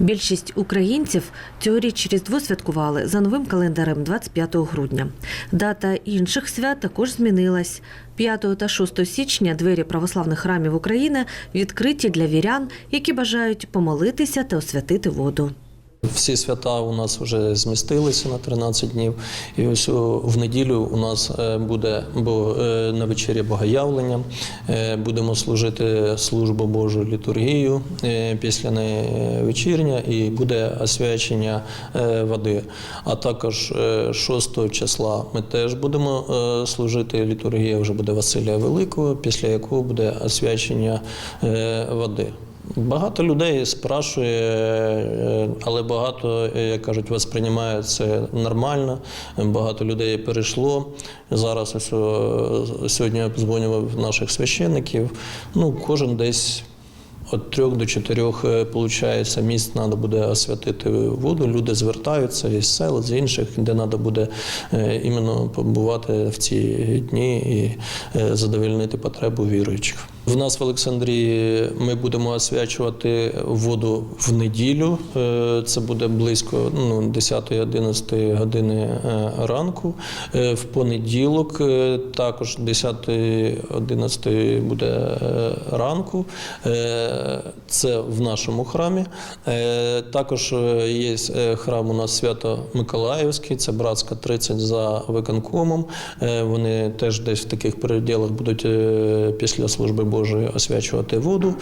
Більшість українців цьогоріч Різдво святкували за новим календарем 25 грудня. Дата інших свят також змінилась. 5 та 6 січня двері православних храмів України відкриті для вірян, які бажають помолитися та освятити воду. Всі свята у нас вже змістилися на 13 днів. І ось в неділю у нас е, буде е, на вечері богоявлення. Е, Будемо служити службу Божу літургію е, після вечірня і буде освячення е, води. А також е, 6 числа ми теж будемо е, служити літургія, вже буде Василія Великого, після якого буде освячення е, води. Багато людей спрашує, е, але багато, е, як кажуть, восприймає це нормально. Багато людей перейшло. Зараз ось сьогодні я дзвонював наших священників. Ну, кожен десь. Від трьох до чотирьох виходить, місць треба буде освятити воду. Люди звертаються із сел, з інших, де треба буде е, іменно побувати в ці дні і е, задовольнити потребу віруючих. В нас в Олександрії ми будемо освячувати воду в неділю. Е, Це буде близько ну, 10-11 години е, ранку. Е, В понеділок також 10-11 буде ранку. Це в нашому храмі. Також є храм у нас Свято Миколаївський, це братська 30 за виконкомом. Вони теж десь в таких переділах будуть після служби Божої освячувати воду.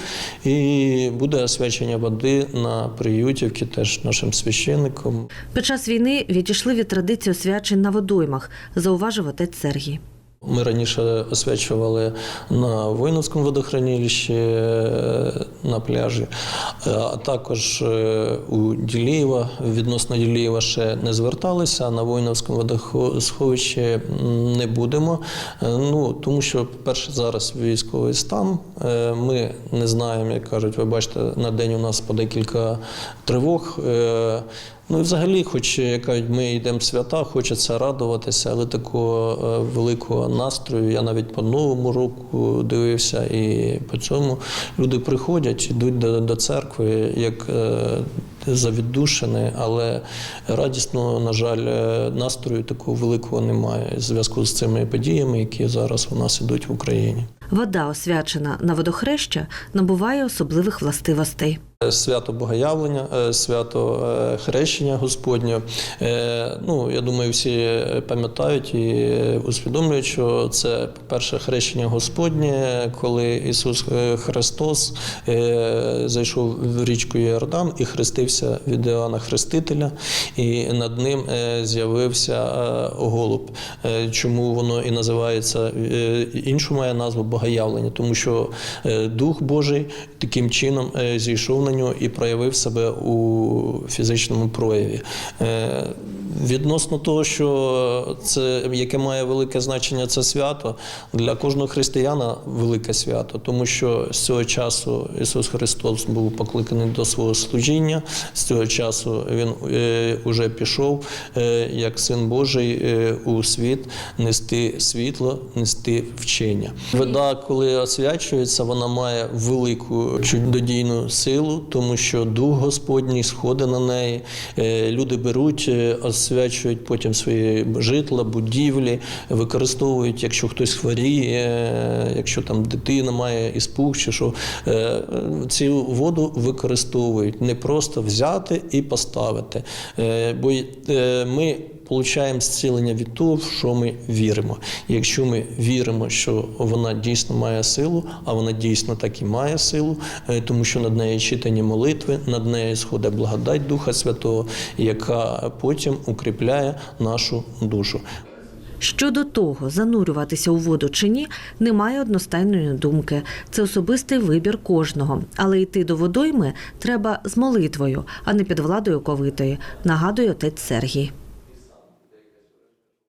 І буде освячення води на Приютівці, теж нашим священником. Під час війни відійшли від традиції освячень на водоймах, зауважив отець Сергій. Ми раніше освячували на Войновському водохранилищі е, на пляжі, Е, а також е, у Ділієва, відносно Ділієва ще не зверталися, а на Войновському водосховищі не будемо. Ну, тому що, перше, зараз військовий стан. Ми не знаємо, як кажуть, ви бачите, на день у нас по декілька тривог. Ну і взагалі, хоч як кажуть, ми йдемо в свята, хочеться радуватися, але такого е, великого настрою. Я навіть по новому року дивився, і по цьому люди приходять, йдуть до, до церкви як е, завіддушені, але радісного, на жаль, е, настрою такого великого немає в зв'язку з цими подіями, які зараз у нас ідуть в Україні. Вода, освячена на водохреща, набуває особливих властивостей. Свято Богоявлення, е, свято е, Хрещення Господнє. Е, Ну, я думаю, всі пам'ятають і усвідомлюють, що це, по-перше, хрещення Господнє, коли Ісус е, Христос е, зайшов в річку Йордан і хрестився від Іоанна Хрестителя, і над ним е, з'явився е, голуб. Е, Чому воно і називається е, іншу має назву Богоявлення? Тому що е, Дух Божий таким чином е, зійшов на нього і проявив себе у фізичному прояві. Е, Відносно того, що це яке має велике значення це свято для кожного християна велике свято, тому що з цього часу Ісус Христос був покликаний до свого служіння. З цього часу він уже пішов як син Божий у світ нести світло, нести вчення. Вода, коли освячується, вона має велику чудодійну силу, тому що Дух Господній сходить на неї. Е, Люди беруть, е, освячують потім свої житла, будівлі, використовують, якщо хтось хворіє, е, якщо там дитина має іспух, чи що цю воду використовують не просто взяти і поставити. Бо ми Получаємо зцілення від того, в що ми віримо. І якщо ми віримо, що вона дійсно має силу, а вона дійсно так і має силу, е, тому що над нею читані молитви, над нею сходить благодать Духа Святого, яка потім укріпляє нашу душу. Щодо того, занурюватися у воду чи ні, немає одностайної думки. Це особистий вибір кожного. Але йти до водойми треба з молитвою, а не під владою ковитої, нагадує отець Сергій.